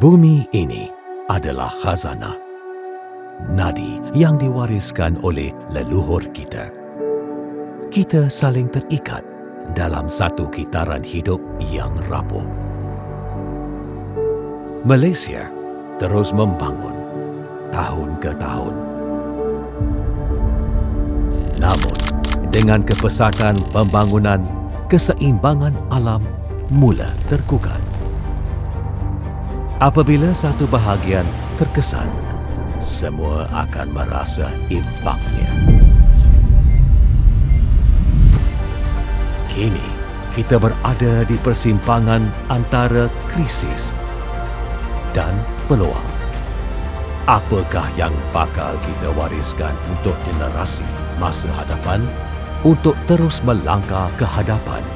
Bumi ini adalah khazanah. Nadi yang diwariskan oleh leluhur kita. Kita saling terikat dalam satu kitaran hidup yang rapuh. Malaysia terus membangun tahun ke tahun. Namun, dengan kepesakan pembangunan, keseimbangan alam mula tergugat. Apabila satu bahagian terkesan, semua akan merasa impaknya. Kini, kita berada di persimpangan antara krisis dan peluang. Apakah yang bakal kita wariskan untuk generasi masa hadapan? Untuk terus melangkah ke hadapan,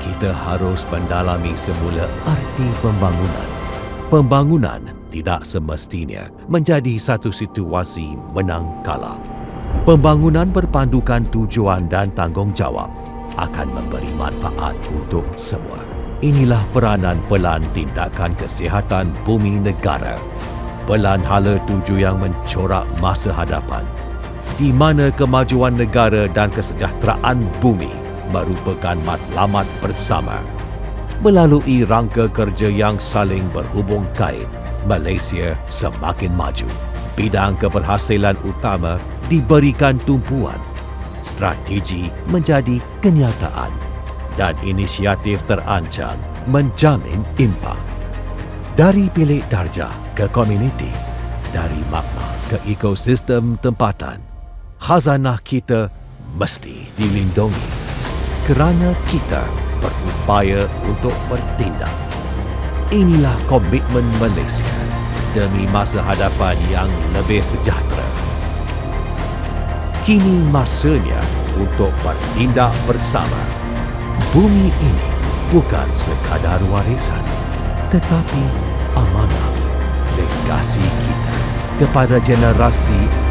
kita harus mendalami semula arti pembangunan. Pembangunan tidak semestinya menjadi satu situasi menang kalah. Pembangunan berpandukan tujuan dan tanggungjawab akan memberi manfaat untuk semua. Inilah peranan pelan tindakan kesihatan bumi negara. Pelan hala tuju yang mencorak masa hadapan di mana kemajuan negara dan kesejahteraan bumi merupakan matlamat bersama. Melalui rangka kerja yang saling berhubung kait, Malaysia semakin maju. Bidang keberhasilan utama diberikan tumpuan. Strategi menjadi kenyataan dan inisiatif terancang menjamin impak. Dari bilik darjah ke komuniti, dari magma ke ekosistem tempatan, khazanah kita mesti dilindungi kerana kita berupaya untuk bertindak. Inilah komitmen Malaysia demi masa hadapan yang lebih sejahtera. Kini masanya untuk bertindak bersama. Bumi ini bukan sekadar warisan, tetapi amanah legasi kita kepada generasi